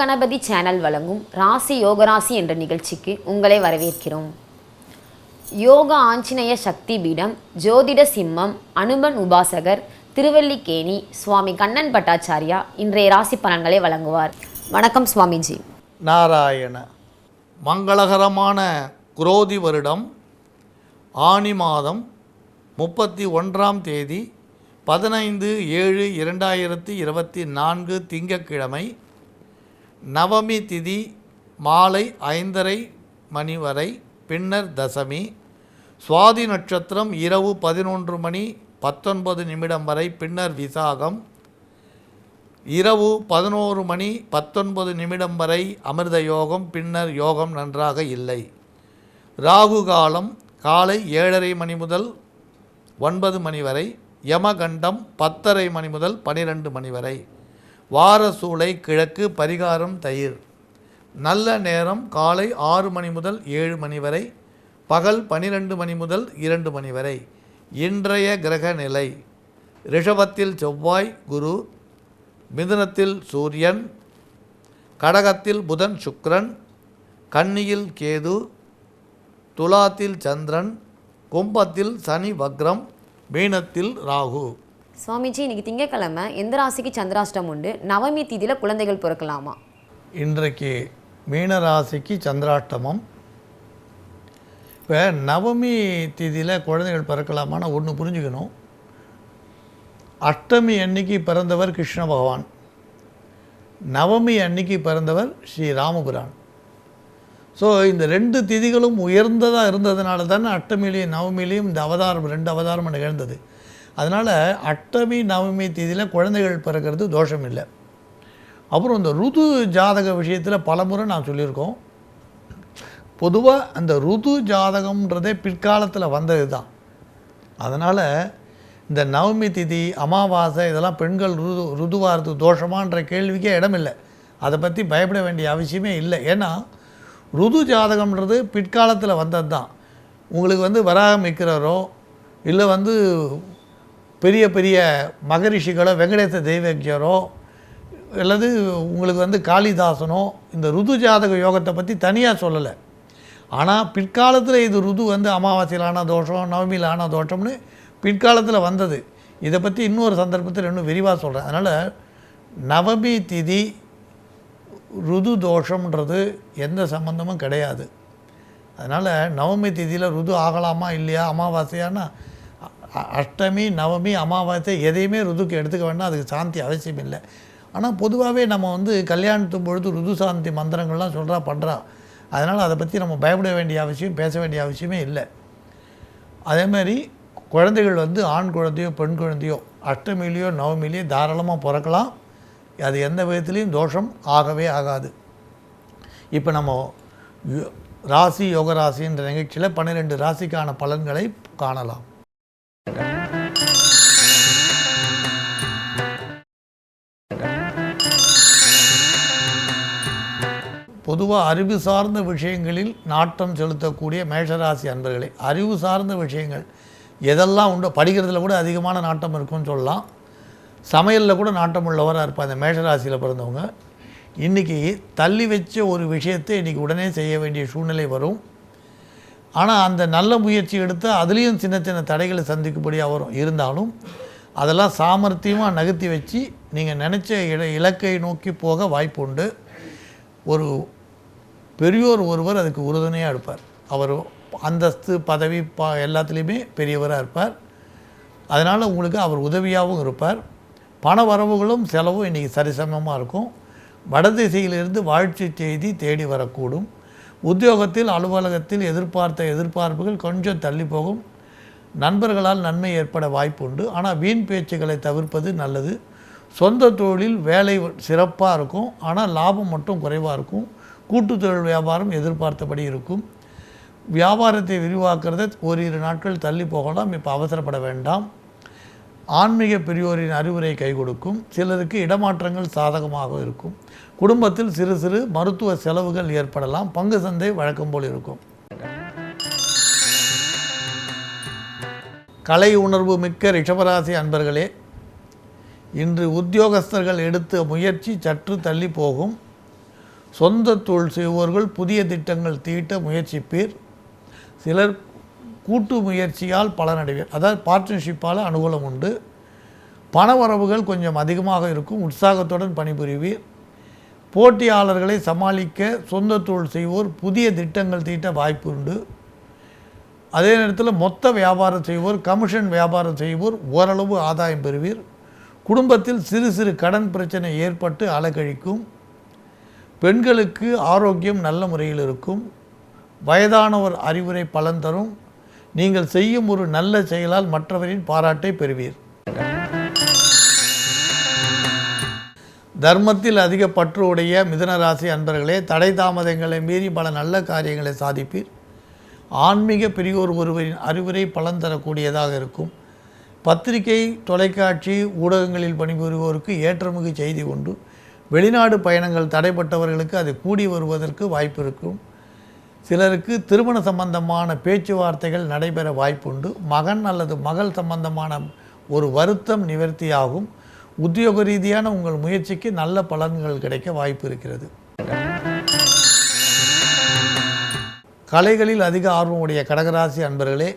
Ganapathi channel வழங்கும் ராசி யோகராசி என்ற நிகழ்ச்சிக்கு உங்களை வரவேற்கிறோம். யோக ஆஞ்சநேய சக்தி பீடம் ஜோதிட சிம்மம் அனுமன் உபாசகர் திருவல்லிக்கேணி சுவாமி கண்ணன் பட்டாச்சாரியா இன்றைய ராசி பலன்களை வழங்குவார். வணக்கம் சுவாமிஜி. நாராயண. மங்களகரமான குரோதி வருடம் ஆனி மாதம் முப்பத்தி ஒன்றாம் தேதி பதினைந்து ஏழு இரண்டாயிரத்தி இருபத்தி நான்கு திங்கட்கிழமை நவமி திதி மாலை ஐந்தரை மணி வரை பின்னர் தசமி. சுவாதி நட்சத்திரம் இரவு பதினொன்று மணி பத்தொன்பது நிமிடம் வரை பின்னர் விசாகம். இரவு பதினோரு மணி பத்தொன்பது நிமிடம் வரை அமிர்த யோகம் பின்னர் யோகம் நன்றாக இல்லை. ராகு காலம் காலை ஏழரை மணி முதல் ஒன்பது மணி வரை யமகண்டம் பத்தரை மணி முதல் பனிரெண்டு மணி வரை. வாரசூளை கிழக்கு பரிகாரம் தயிர். நல்ல நேரம் காலை ஆறு மணி முதல் ஏழு மணி வரை பகல் பனிரெண்டு மணி முதல் இரண்டு மணி வரை இன்றைய கிரக நிலை. ரிஷபத்தில் செவ்வாய் குரு. மிதுனத்தில் சூரியன். கடகத்தில் புதன் சுக்ரன். கன்னியில் கேது. துலாத்தில் சந்திரன். கும்பத்தில் சனி வக்ரம். மீனத்தில் ராகு. சுவாமிஜி இன்னைக்கு திங்கக்கிழமை எந்த ராசிக்கு சந்திராஷ்டம் உண்டு? நவமி தீதியில் குழந்தைகள் பிறக்கலாமா? இன்றைக்கு மீனராசிக்கு சந்திராஷ்டமம். இப்போ நவமி திதியில் குழந்தைகள் பிறக்கலாமான்னு ஒன்று புரிஞ்சுக்கணும். அஷ்டமி அன்னைக்கு பிறந்தவர் கிருஷ்ண பகவான். நவமி அன்னைக்கு பிறந்தவர் ஸ்ரீ ராமபுரான். ஸோ இந்த ரெண்டு திதிகளும் உயர்ந்ததாக இருந்ததுனால தானே அஷ்டமிலையும் நவமிலையும் இந்த அவதாரம் ரெண்டு அவதாரம் நிகழ்ந்தது அதனால் அட்டமி நவமி திதியில் குழந்தைகள் பிறக்கிறது தோஷம் இல்லை அப்புறம் இந்த ருது ஜாதக விஷயத்தில் பலமுறை நான் சொல்லியிருக்கோம். பொதுவாக அந்த ருது ஜாதகம்ன்றதே பிற்காலத்தில் வந்தது தான் அதனால் இந்த நவமி திதி அமாவாசை இதெல்லாம் பெண்கள் ருது ருதுவாரது தோஷமான்ற கேள்விக்கே இடமில்லை. அதை பற்றி பயப்பட வேண்டிய அவசியமே இல்லை. ஏன்னா ருது ஜாதகம்ன்றது பிற்காலத்தில் வந்தது தான் உங்களுக்கு வந்து வராகம் விற்கிறாரோ இல்லை வந்து பெரிய பெரிய மகரிஷிகளோ வெங்கடேச தெய்வஜரோ அல்லது உங்களுக்கு வந்து காளிதாசனோ இந்த ருது ஜாதக யோகத்தை பற்றி தனியாக சொல்லலை. ஆனால் பிற்காலத்தில் இது ருது வந்து அமாவாசையில் தோஷம் நவமியில் தோஷம்னு பிற்காலத்தில் வந்தது. இதை பற்றி இன்னொரு சந்தர்ப்பத்தில் இன்னும் விரிவாக சொல்கிறேன் அதனால் நவமி திதி ருது தோஷம்ன்றது எந்த சம்மந்தமும் கிடையாது. அதனால் நவமி திதியில் ருது ஆகலாமா இல்லையா அமாவாசையானா அஷ்டமி நவமி அமாவாசை எதையுமே ருதுக்கு எடுத்துக்க வேண்டாம். அதுக்கு சாந்தி அவசியம் இல்லை ஆனால் பொதுவாகவே நம்ம வந்து கல்யாணத்தும் பொழுது ருது சாந்தி மந்திரங்கள்லாம் சொல்கிறா பண்ணுறா அதனால் அதை பற்றி நம்ம பயப்பட வேண்டிய அவசியம் பேச வேண்டிய அவசியமே இல்லை. அதே மாதிரி குழந்தைகள் வந்து ஆண் குழந்தையோ பெண் குழந்தையோ அஷ்டமிலேயோ நவமிலேயோ தாராளமாக பிறக்கலாம். அது எந்த விதத்துலேயும் தோஷம் ஆகவே ஆகாது. இப்போ நம்ம யோ- ராசி யோகராசின்ற நிகழ்ச்சியில் பன்னிரெண்டு ராசிக்கான பலன்களை காணலாம். பொதுவாக அறிவு சார்ந்த விஷயங்களில் நாட்டம் செலுத்தக்கூடிய மேஷராசி அன்பர்களே அறிவு சார்ந்த விஷயங்கள் எதெல்லாம் உண்டோ? படிக்கிறதுல கூட அதிகமான நாட்டம் இருக்கும்னு சொல்லலாம். சமையலில் கூட நாட்டம் உள்ளவராக இருப்பார் அந்த மேஷராசியில் பிறந்தவங்க. இன்றைக்கி தள்ளி வச்ச ஒரு விஷயத்தை இன்றைக்கி உடனே செய்ய வேண்டிய சூழ்நிலை வரும். ஆனால் அந்த நல்ல முயற்சி எடுத்தால் அதுலேயும் சின்ன சின்ன தடைகளை சந்திக்கும்படியாக வரும். இருந்தாலும் அதெல்லாம் சாமர்த்தியமாக நகர்த்தி வச்சு நீங்கள் நினச்ச இல இலக்கை நோக்கி போக வாய்ப்பு உண்டு ஒரு பெரியோர் ஒருவர் அதுக்கு உறுதுணையாக இருப்பார். அவர் அந்தஸ்து பதவி பா எல்லாத்துலேயுமே பெரியவராக இருப்பார். அதனால் உங்களுக்கு அவர் உதவியாகவும் இருப்பார். பண வரவுகளும் செலவும் இன்றைக்கி சரிசமமாக இருக்கும். வடதிசையிலிருந்து வாழ்ச்சி செய்தி தேடி வரக்கூடும். உத்தியோகத்தில் அலுவலகத்தில் எதிர்பார்த்த எதிர்பார்ப்புகள் கொஞ்சம் தள்ளி போகும். நண்பர்களால் நன்மை ஏற்பட வாய்ப்பு உண்டு. ஆனால் வீண் பேச்சுகளை தவிர்ப்பது நல்லது. சொந்த தொழில் வேலை சிறப்பாக இருக்கும். ஆனால் லாபம் மட்டும் குறைவாக இருக்கும். கூட்டுத்தொழில் வியாபாரம் எதிர்பார்த்தபடி இருக்கும். வியாபாரத்தை விரிவாக்குறத ஓரிரு நாட்கள் தள்ளி போகலாம். இப்போ அவசரப்பட வேண்டாம். ஆன்மீக பெரியோரின் அறிவுரை கை கொடுக்கும். சிலருக்கு இடமாற்றங்கள் சாதகமாக இருக்கும். குடும்பத்தில் சிறு சிறு மருத்துவ செலவுகள் ஏற்படலாம். பங்கு சந்தை வழக்கம் போல் இருக்கும். கலை உணர்வு மிக்க ரிஷபராசி அன்பர்களே இன்று உத்தியோகஸ்தர்கள் எடுத்த முயற்சி சற்று தள்ளி போகும். சொந்த தொழில் செய்வோர்கள் புதிய திட்டங்கள் தீட்ட முயற்சிப்பீர். சிலர் கூட்டு முயற்சியால் பலனடைவீர். அதாவது பார்ட்னர்ஷிப்பால் அனுகூலம் உண்டு. பண வரவுகள் கொஞ்சம் அதிகமாக இருக்கும். உற்சாகத்துடன் பணிபுரிவீர். போட்டியாளர்களை சமாளிக்க சொந்த தொழில் செய்வோர் புதிய திட்டங்கள் தீட்ட வாய்ப்பு உண்டு. அதே நேரத்தில் மொத்த வியாபாரம் செய்வோர் கமிஷன் வியாபாரம் செய்வோர் ஓரளவு ஆதாயம் பெறுவீர். குடும்பத்தில் சிறு சிறு கடன் பிரச்சனை ஏற்பட்டு அலக்கழிக்கும் பெண்களுக்கு ஆரோக்கியம் நல்ல முறையில் இருக்கும். வயதானவர் அறிவுரை பலன் தரும். நீங்கள் செய்யும் ஒரு நல்ல செயலால் மற்றவரின் பாராட்டை பெறுவீர். தர்மத்தில் அதிக பற்று உடைய மிதனராசி அன்பர்களே தடை தாமதங்களை மீறி பல நல்ல காரியங்களை சாதிப்பீர். ஆன்மீக பெரியோர் ஒருவரின் அறிவுரை பலன் தரக்கூடியதாக இருக்கும். பத்திரிகை தொலைக்காட்சி ஊடகங்களில் பணிபுரிவோருக்கு ஏற்றமிகு செய்தி உண்டு. வெளிநாடு பயணங்கள் தடைப்பட்டவர்களுக்கு அது கூடி வருவதற்கு வாய்ப்பு இருக்கும் சிலருக்கு திருமண சம்பந்தமான பேச்சுவார்த்தைகள் நடைபெற வாய்ப்புண்டு. மகன் அல்லது மகள் சம்பந்தமான ஒரு வருத்தம் நிவர்த்தியாகும். உத்தியோக ரீதியான உங்கள் முயற்சிக்கு நல்ல பலன்கள் கிடைக்க வாய்ப்பு இருக்கிறது கலைகளில் அதிக ஆர்வமுடைய கடகராசி அன்பர்களே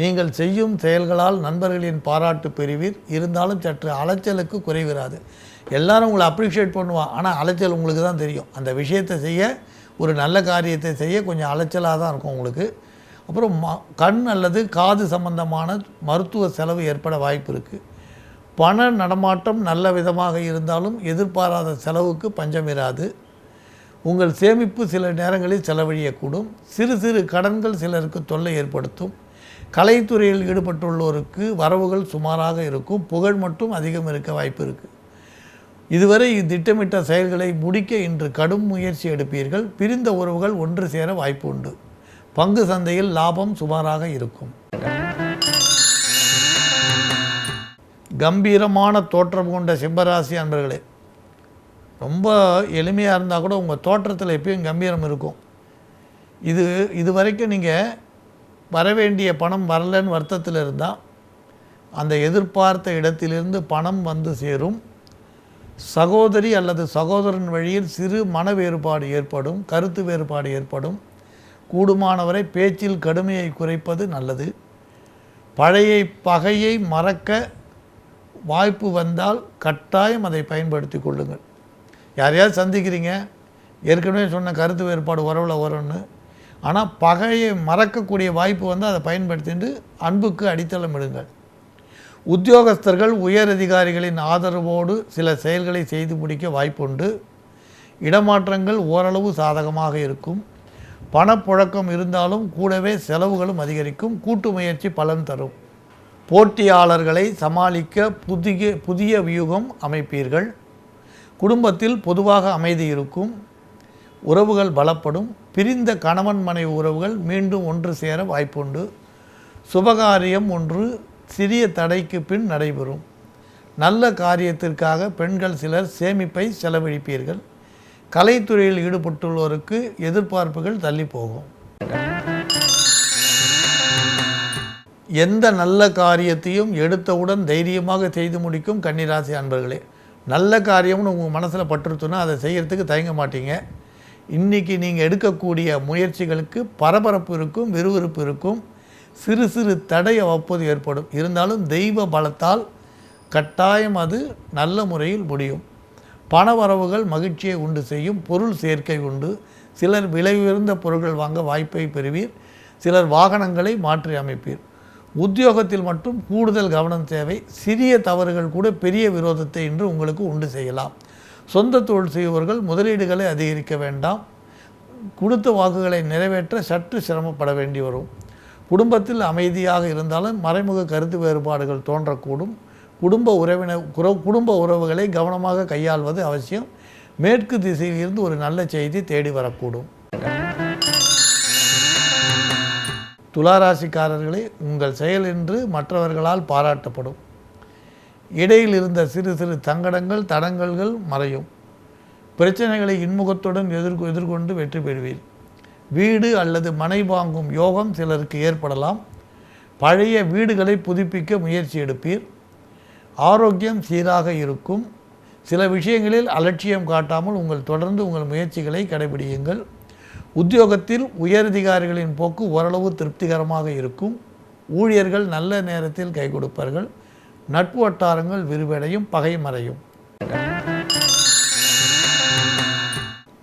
நீங்கள் செய்யும் செயல்களால் நண்பர்களின் பாராட்டு பெறுவீர். இருந்தாலும் சற்று அலைச்சலுக்கு குறைவிராது. எல்லாரும் உங்களை அப்ரிஷியேட் பண்ணுவான். ஆனால் அலைச்சல் உங்களுக்கு தான் தெரியும். அந்த விஷயத்தை செய்ய ஒரு நல்ல காரியத்தை செய்ய கொஞ்சம் அலைச்சலாக தான் இருக்கும் உங்களுக்கு. அப்புறம் ம கண் அல்லது காது சம்பந்தமான மருத்துவ செலவு ஏற்பட வாய்ப்பு இருக்குது பண நடமாட்டம் நல்ல விதமாக இருந்தாலும் எதிர்பாராத செலவுக்கு பஞ்சம் இராது உங்கள் சேமிப்பு சில நேரங்களில் செலவழியக்கூடும். சிறு சிறு கடன்கள் சிலருக்கு தொல்லை ஏற்படுத்தும். கலைத்துறையில் ஈடுபட்டுள்ளோருக்கு வரவுகள் சுமாராக இருக்கும் புகழ் மட்டும் அதிகம் இருக்க வாய்ப்பு இருக்குது இதுவரை திட்டமிட்ட செயல்களை முடிக்க இன்று கடும் முயற்சி எடுப்பீர்கள். பிரிந்த உறவுகள் ஒன்று சேர வாய்ப்பு உண்டு. பங்கு சந்தையில் லாபம் சுமாராக இருக்கும். கம்பீரமான தோற்றம் கொண்ட சிம்மராசி அன்பர்களே ரொம்ப எளிமையாக இருந்தால் கூட உங்கள் தோற்றத்தில் எப்பயும் கம்பீரம் இருக்கும். இது இது வரைக்கும் நீங்கள் வரவேண்டிய பணம் வரலன்னு வருத்தத்தில் இருந்தால் அந்த எதிர்பார்த்த இடத்திலிருந்து பணம் வந்து சேரும். சகோதரி அல்லது சகோதரன் வழியில் சிறு மன வேறுபாடு ஏற்படும் கருத்து வேறுபாடு ஏற்படும். கூடுமானவரை பேச்சில் கடுமையை குறைப்பது நல்லது. பழைய பகையை மறக்க வாய்ப்பு வந்தால் கட்டாயம் அதை பயன்படுத்தி கொள்ளுங்கள். யாரையாவது சந்திக்கிறீங்க? ஏற்கனவே சொன்ன கருத்து வேறுபாடு உறவில் வரும்னு. ஆனால் பகையை மறக்கக்கூடிய வாய்ப்பு வந்து அதை பயன்படுத்திட்டு அன்புக்கு அடித்தளம் இடுங்கள். உத்தியோகஸ்தர்கள் உயர் அதிகாரிகளின் ஆதரவோடு சில செயல்களை செய்து முடிக்க வாய்ப்புண்டு. இடமாற்றங்கள் ஓரளவு சாதகமாக இருக்கும். பணப்புழக்கம் இருந்தாலும் கூடவே செலவுகளும் அதிகரிக்கும். கூட்டு முயற்சி பலன் தரும். போட்டியாளர்களை சமாளிக்க புதிய புதிய வியூகம் அமைப்பீர்கள். குடும்பத்தில் பொதுவாக அமைதி இருக்கும். உறவுகள் பலப்படும். பிரிந்த கணவன் மனைவி உறவுகள் மீண்டும் ஒன்று சேர வாய்ப்புண்டு. சுபகாரியம் ஒன்று சிறிய தடைக்கு பின் நடைபெறும். நல்ல காரியத்திற்காக பெண்கள் சிலர் சேமிப்பை செலவழிப்பீர்கள். கலைத்துறையில் ஈடுபட்டுள்ளோருக்கு எதிர்பார்ப்புகள் தள்ளி போகும் எந்த நல்ல காரியத்தையும் எடுத்தவுடன் தைரியமாக செய்து முடிக்கும் கன்னிராசி அன்பர்களே நல்ல காரியம்னு உங்கள் மனசில் பட்டுருச்சுன்னா அதை செய்கிறதுக்கு தயங்க மாட்டீங்க. இன்றைக்கி நீங்கள் எடுக்கக்கூடிய முயற்சிகளுக்கு பரபரப்பு இருக்கும் விறுவிறுப்பு இருக்கும். சிறு சிறு தடை அவ்வப்போது ஏற்படும். இருந்தாலும் தெய்வ பலத்தால் கட்டாயம் அது நல்ல முறையில் முடியும். பண வரவுகள் மகிழ்ச்சியை உண்டு செய்யும். பொருள் சேர்க்கை உண்டு. சிலர் விலை உயர்ந்த பொருட்கள் வாங்க வாய்ப்பை பெறுவீர். சிலர் வாகனங்களை மாற்றி அமைப்பீர். உத்தியோகத்தில் மட்டும் கூடுதல் கவனம் தேவை. சிறிய தவறுகள் கூட பெரிய விரோதத்தை இன்று உங்களுக்கு உண்டு செய்யலாம். சொந்த தொழில் செய்பவர்கள் முதலீடுகளை அதிகரிக்க வேண்டாம். கொடுத்த வாக்குகளை நிறைவேற்ற சற்று சிரமப்பட வேண்டி வரும். குடும்பத்தில் அமைதியாக இருந்தாலும் மறைமுக கருத்து வேறுபாடுகள் தோன்றக்கூடும். குடும்ப உறவினர் குடும்ப உறவுகளை கவனமாக கையாள்வது அவசியம். மேற்கு திசையில் இருந்து ஒரு நல்ல செய்தி தேடி வரக்கூடும். துளாராசிக்காரர்களே உங்கள் செயல் என்று மற்றவர்களால் பாராட்டப்படும். இடையில் இருந்த சிறு சிறு தங்கடங்கள் தடங்கல்கள் மறையும். பிரச்சனைகளை இன்முகத்துடன் எதிர்கொ எதிர்கொண்டு வெற்றி பெறுவீர். வீடு அல்லது மனை வாங்கும் யோகம் சிலருக்கு ஏற்படலாம். பழைய வீடுகளை புதுப்பிக்க முயற்சி எடுப்பீர். ஆரோக்கியம் சீராக இருக்கும். சில விஷயங்களில் அலட்சியம் காட்டாமல் உங்கள் தொடர்ந்து உங்கள் முயற்சிகளை கடைபிடியுங்கள். உத்தியோகத்தில் உயரதிகாரிகளின் போக்கு ஓரளவு திருப்திகரமாக இருக்கும். ஊழியர்கள் நல்ல நேரத்தில் கை கொடுப்பார்கள். நட்பு வட்டாரங்கள் விரிவடையும் பகை மறையும்.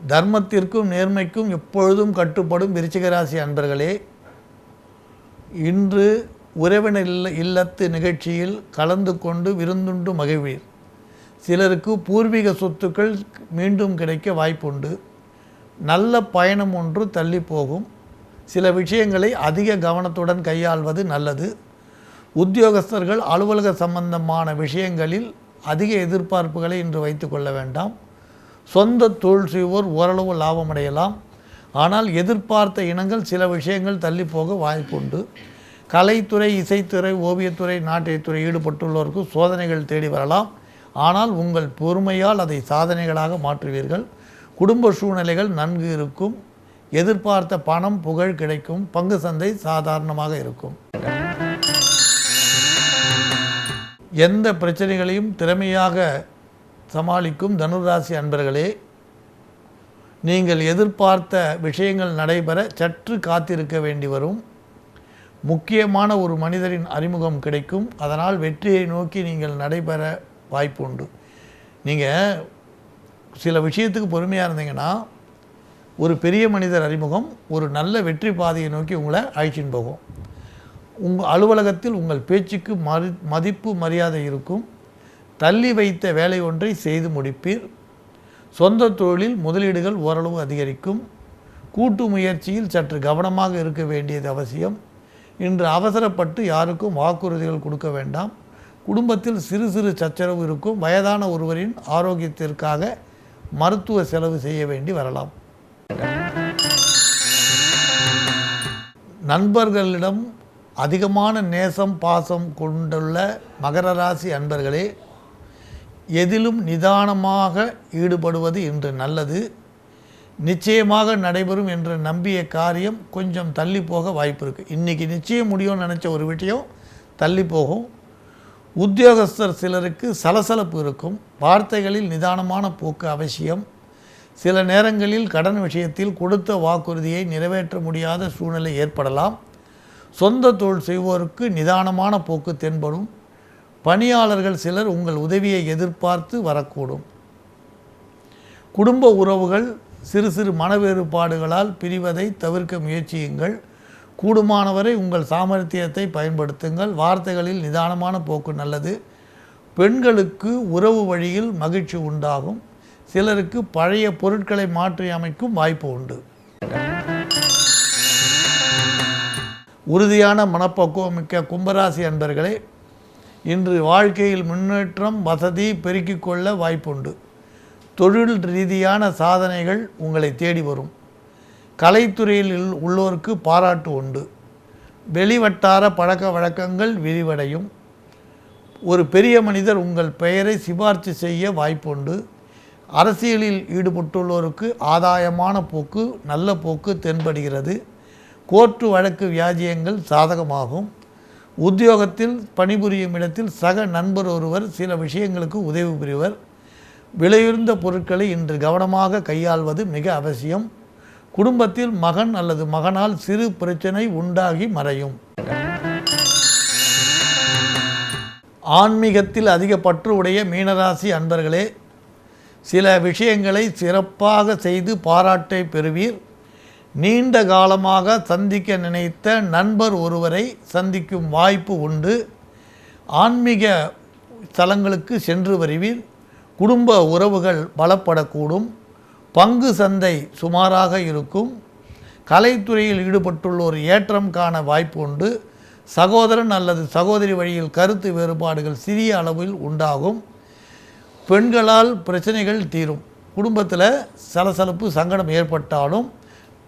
தர்மத்திற்கும் நேர்மைக்கும் எப்பொழுதும் கட்டுப்படும் விருச்சிகராசி அன்பர்களே இன்று உறவினர் இல்ல இல்லத்து நிகழ்ச்சியில் கலந்து கொண்டு விருந்துண்டு மகிழ்வீர். சிலருக்கு பூர்வீக சொத்துக்கள் மீண்டும் கிடைக்க வாய்ப்புண்டு. நல்ல பயணம் ஒன்று தள்ளி போகும் சில விஷயங்களை அதிக கவனத்துடன் கையாள்வது நல்லது. உத்தியோகஸ்தர்கள் அலுவலக சம்பந்தமான விஷயங்களில் அதிக எதிர்பார்ப்புகளை இன்று வைத்து கொள்ள வேண்டாம். சொந்த தொழில் செய்வோர் ஓரளவு லாபமடையலாம். ஆனால் எதிர்பார்த்த இனங்கள் சில விஷயங்கள் தள்ளி போக வாய்ப்புண்டு. கலைத்துறை இசைத்துறை ஓவியத்துறை நாட்டியத்துறை ஈடுபட்டுள்ளோருக்கு சோதனைகள் தேடி வரலாம். ஆனால் உங்கள் பொறுமையால் அதை சாதனைகளாக மாற்றுவீர்கள். குடும்ப சூழ்நிலைகள் நன்கு இருக்கும். எதிர்பார்த்த பணம் புகழ் கிடைக்கும். பங்கு சந்தை சாதாரணமாக இருக்கும். எந்த பிரச்சனைகளையும் திறமையாக சமாளிக்கும் தனுராசி அன்பர்களே நீங்கள் எதிர்பார்த்த விஷயங்கள் நடைபெற சற்று காத்திருக்க வேண்டி வரும். முக்கியமான ஒரு மனிதரின் அறிமுகம் கிடைக்கும். அதனால் வெற்றியை நோக்கி நீங்கள் நடைபெற வாய்ப்பு உண்டு நீங்கள் சில விஷயத்துக்கு பொறுமையாக இருந்தீங்கன்னா ஒரு பெரிய மனிதர் அறிமுகம் ஒரு நல்ல வெற்றி பாதையை நோக்கி உங்களை அழைச்சின்னு போகும். உங்கள் அலுவலகத்தில் உங்கள் பேச்சுக்கு மறு மதிப்பு மரியாதை இருக்கும். தள்ளி வைத்த வேலை ஒன்றை செய்து முடிப்பீர். சொந்த தொழிலில் முதலீடுகள் ஓரளவு அதிகரிக்கும். கூட்டு முயற்சியில் சற்று கவனமாக இருக்க வேண்டியது அவசியம். இன்று அவசரப்பட்டு யாருக்கும் வாக்குறுதிகள் கொடுக்க வேண்டாம். குடும்பத்தில் சிறு சிறு சச்சரவு இருக்கும். வயதான ஒருவரின் ஆரோக்கியத்திற்காக மருத்துவ செலவு செய்ய வேண்டி வரலாம். நண்பர்களிடம் அதிகமான நேசம் பாசம் கொண்டுள்ள மகர ராசி அன்பர்களே எதிலும் நிதானமாக ஈடுபடுவது இன்று நல்லது. நிச்சயமாக நடைபெறும் என்று நம்பிய காரியம் கொஞ்சம் தள்ளி போக வாய்ப்பு இருக்குது இன்றைக்கி நிச்சயம் முடியும்னு நினச்ச ஒரு விஷயம் தள்ளி போகும். உத்தியோகஸ்தர் சிலருக்கு சலசலப்பு இருக்கும். வார்த்தைகளில் நிதானமான போக்கு அவசியம். சில நேரங்களில் கடன் விஷயத்தில் கொடுத்த வாக்குறுதியை நிறைவேற்ற முடியாத சூழ்நிலை ஏற்படலாம். சொந்த தொழில் செய்வோருக்கு நிதானமான போக்கு தென்படும். பணியாளர்கள் சிலர் உங்கள் உதவியை எதிர்பார்த்து வரக்கூடும். குடும்ப உறவுகள் சிறு சிறு மனவேறுபாடுகளால் பிரிவதை தவிர்க்க முயற்சியுங்கள். கூடுமானவரை உங்கள் சாமர்த்தியத்தை பயன்படுத்துங்கள். வார்த்தைகளில் நிதானமான போக்கு நல்லது. பெண்களுக்கு உறவு வழியில் மகிழ்ச்சி உண்டாகும். சிலருக்கு பழைய பொருட்களை மாற்றி அமைக்கும் வாய்ப்பு உண்டு. உறுதியான மனப்பக்குவம் மிக்க கும்பராசி அன்பர்களே இன்று வாழ்க்கையில் முன்னேற்றம் வசதி பெருக்கிக் கொள்ள வாய்ப்புண்டு. தொழில் ரீதியான சாதனைகள் உங்களை தேடி வரும். கலைத்துறையில் உள்ளோருக்கு பாராட்டு உண்டு. வெளிவட்டார பழக்க வழக்கங்கள் விரிவடையும். ஒரு பெரிய மனிதர் உங்கள் பெயரை சிபார்த்து செய்ய வாய்ப்புண்டு. அரசியலில் ஈடுபட்டுள்ளோருக்கு ஆதாயமான போக்கு நல்ல போக்கு தென்படுகிறது. கோர்ட்டு வழக்கு வியாஜியங்கள் சாதகமாகும். உத்தியோகத்தில் பணிபுரியும் இடத்தில் சக நண்பர் ஒருவர் சில விஷயங்களுக்கு உதவி புரிவர். விலையுயர்ந்த பொருட்களை இன்று கவனமாக கையாள்வது மிக அவசியம். குடும்பத்தில் மகன் அல்லது மகனால் சிறு பிரச்சனை உண்டாகி மறையும். ஆன்மீகத்தில் அதிக பற்று உடைய மீனராசி அன்பர்களே சில விஷயங்களை சிறப்பாக செய்து பாராட்டை பெறுவீர். நீண்ட காலமாக சந்திக்க நினைத்த நண்பர் ஒருவரை சந்திக்கும் வாய்ப்பு உண்டு. ஆன்மீக ஸ்தலங்களுக்கு சென்று வருவீர். குடும்ப உறவுகள் பலப்படக்கூடும். பங்கு சந்தை சுமாராக இருக்கும். கலைத்துறையில் ஈடுபட்டுள்ளோர் ஏற்றம் காண வாய்ப்பு உண்டு. சகோதரன் அல்லது சகோதரி வழியில் கருத்து வேறுபாடுகள் சிறிய அளவில் உண்டாகும். பெண்களால் பிரச்சனைகள் தீரும். குடும்பத்தில் சலசலப்பு சங்கடம் ஏற்பட்டாலும்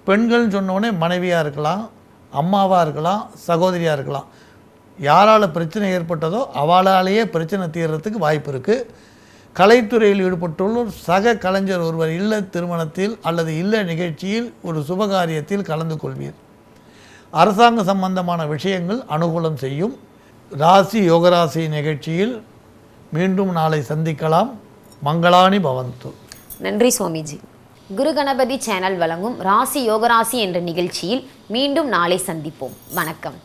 பெண்கள்னு சொன்னோடனே மனைவியாக இருக்கலாம் அம்மாவாக இருக்கலாம் சகோதரியாக இருக்கலாம். யாரால் பிரச்சனை ஏற்பட்டதோ அவளாலேயே பிரச்சனை தீர்றதுக்கு வாய்ப்பு இருக்குது கலைத்துறையில் ஈடுபட்டுள்ளோர் சக கலைஞர் ஒருவர் இல்ல திருமணத்தில் அல்லது இல்ல நிகழ்ச்சியில் ஒரு சுபகாரியத்தில் கலந்து கொள்வீர். அரசாங்க சம்பந்தமான விஷயங்கள் அனுகூலம் செய்யும். ராசி யோகராசி நிகழ்ச்சியில் மீண்டும் நாளை சந்திக்கலாம். மங்களானி பவந்து நன்றி சுவாமிஜி. குரு கணபதி சேனல் வழங்கும் ராசி யோகராசி என்ற நிகழ்ச்சியில் மீண்டும் நாளை சந்திப்போம். வணக்கம்.